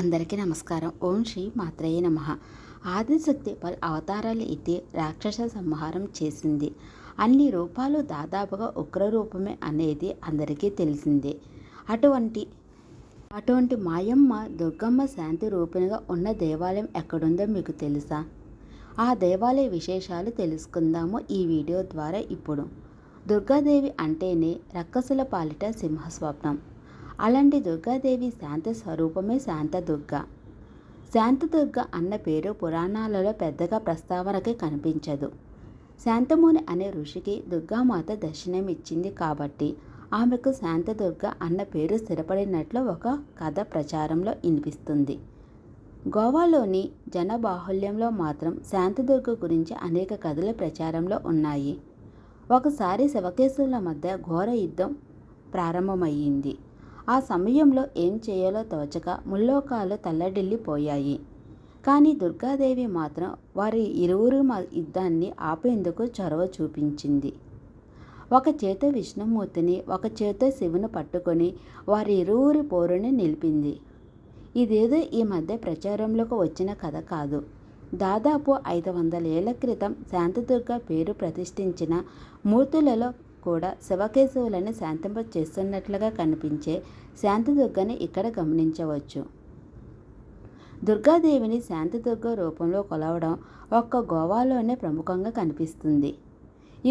అందరికీ నమస్కారం. ఓం శ్రీ మాత్రయ్య నమ. ఆదిశక్తి పలు అవతారాలు ఎత్తి రాక్షస సంహారం చేసింది. అన్ని రూపాలు దాదాపుగా ఉగ్ర రూపమే అనేది అందరికీ తెలిసిందే. అటువంటి అటువంటి మాయమ్మ దుర్గమ్మ శాంతి రూపిణిగా ఉన్న దేవాలయం ఎక్కడుందో మీకు తెలుసా? ఆ దేవాలయ విశేషాలు తెలుసుకుందాము ఈ వీడియో ద్వారా ఇప్పుడు. దుర్గాదేవి అంటేనే రక్కసుల పాలిట సింహస్వప్నం. అలాంటి దుర్గాదేవి శాంత స్వరూపమే శాంతదుర్గ. శాంతదుర్గ అన్న పేరు పురాణాలలో పెద్దగా ప్రస్తావనకి కనిపించదు. శాంతముని అనే ఋషికి దుర్గామాత దర్శనమిచ్చింది కాబట్టి ఆమెకు శాంతదుర్గ అన్న పేరు స్థిరపడినట్లు ఒక కథ ప్రచారంలో వినిపిస్తుంది. గోవాలోని జనబాహుల్యంలో మాత్రం శాంతదుర్గ గురించి అనేక కథలు ప్రచారంలో ఉన్నాయి. ఒకసారి శివకేశుల మధ్య ఘోర యుద్ధం ప్రారంభమయ్యింది. ఆ సమయంలో ఏం చేయాలో తోచక ముల్లోకాలు తల్లడిల్లిపోయాయి. కానీ దుర్గాదేవి మాత్రం వారి ఇరువురు యుద్ధాన్ని ఆపేందుకు చొరవ చూపించింది. ఒక చేత విష్ణుమూర్తిని ఒక చేత శివుని పట్టుకొని వారి ఇరువురి పోరుని నిలిపింది. ఇదేదో ఈ మధ్య ప్రచారంలోకి వచ్చిన కథ కాదు. దాదాపు ఐదు వందల ఏళ్ళ క్రితం శాంతదుర్గ పేరు ప్రతిష్ఠించిన మూర్తులలో కూడా శివకేశవులను శాంతింప చేస్తున్నట్లుగా కనిపించే శాంతిదుర్గని ఇక్కడ గమనించవచ్చు. దుర్గాదేవిని శాంతిదుర్గ రూపంలో కొలవడం ఒక్క గోవాలోనే ప్రముఖంగా కనిపిస్తుంది.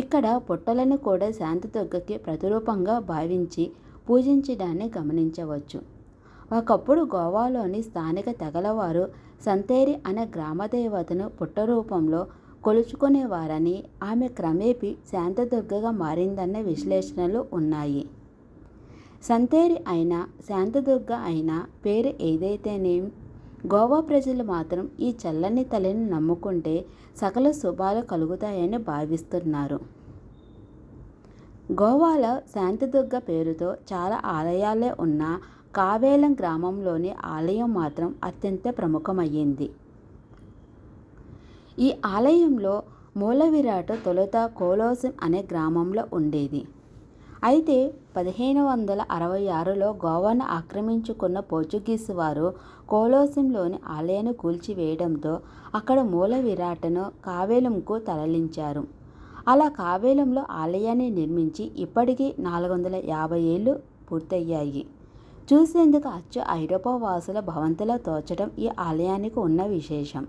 ఇక్కడ పుట్టలను కూడా శాంతిదుర్గకి ప్రతిరూపంగా భావించి పూజించడాన్ని గమనించవచ్చు. ఒకప్పుడు గోవాలోని స్థానిక తెగలవారు సంతేరి అనే గ్రామదేవతను పుట్ట రూపంలో కొలుచుకునేవారని ఆమె క్రమేపీ శాంతదుర్గగా మారిందన్న విశ్లేషణలు ఉన్నాయి. సంతేరి అయినా శాంతదుర్గ అయినా పేరు ఏదైతేనేం? గోవా ప్రజలు మాత్రం ఈ చల్లని తల్లిని నమ్ముకుంటే సకల శుభాలు కలుగుతాయని భావిస్తున్నారు. గోవాలో శాంతిదుర్గ పేరుతో చాలా ఆలయాలే ఉన్న కావేలం గ్రామంలోని ఆలయం మాత్రం అత్యంత ప్రముఖమయ్యింది. ఈ ఆలయంలో మూలవిరాట తొలుత కోలోసం అనే గ్రామంలో ఉండేది. అయితే పదిహేను వందల అరవై ఆరులో గోవాను ఆక్రమించుకున్న పోర్చుగీస్ వారు కోలోసంలోని ఆలయాన్ని కూల్చివేయడంతో అక్కడ మూల విరాటను కావేలంకు తరలించారు. అలా కావేలంలో ఆలయాన్ని నిర్మించి ఇప్పటికీ నాలుగు వందల యాభై ఏళ్ళు పూర్తయ్యాయి. చూసేందుకు అచ్చు ఐరోపా వాసుల భవంతుల తోచడం ఈ ఆలయానికి ఉన్న విశేషం.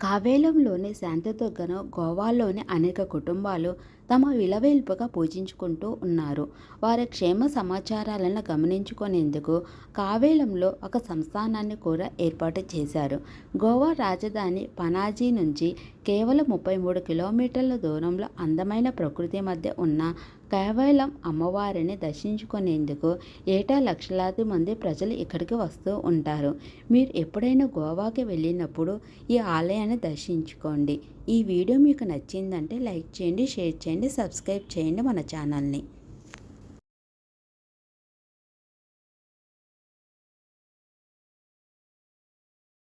కావేలంలోని శాంతదుర్గను గోవాలోని అనేక కుటుంబాలు తమ విలవేల్పుగా పూజించుకుంటూ ఉన్నారు. వారి క్షేమ సమాచారాలను గమనించుకునేందుకు కావేలంలో ఒక సంస్థానాన్ని కూడా ఏర్పాటు చేశారు. గోవా రాజధాని పనాజీ నుంచి కేవలం ముప్పై మూడు కిలోమీటర్ల దూరంలో అందమైన ప్రకృతి మధ్య ఉన్న కేవలం అమ్మవారిని దర్శించుకునేందుకు ఏటా లక్షలాది మంది ప్రజలు ఇక్కడికి వస్తూ ఉంటారు. మీరు ఎప్పుడైనా గోవాకి వెళ్ళినప్పుడు ఈ ఆలయాన్ని దర్శించుకోండి. ఈ వీడియో మీకు నచ్చిందంటే లైక్ చేయండి షేర్ చేయండి. చేయండి సబ్స్క్రైబ్ చేయండి మన ఛానల్ని.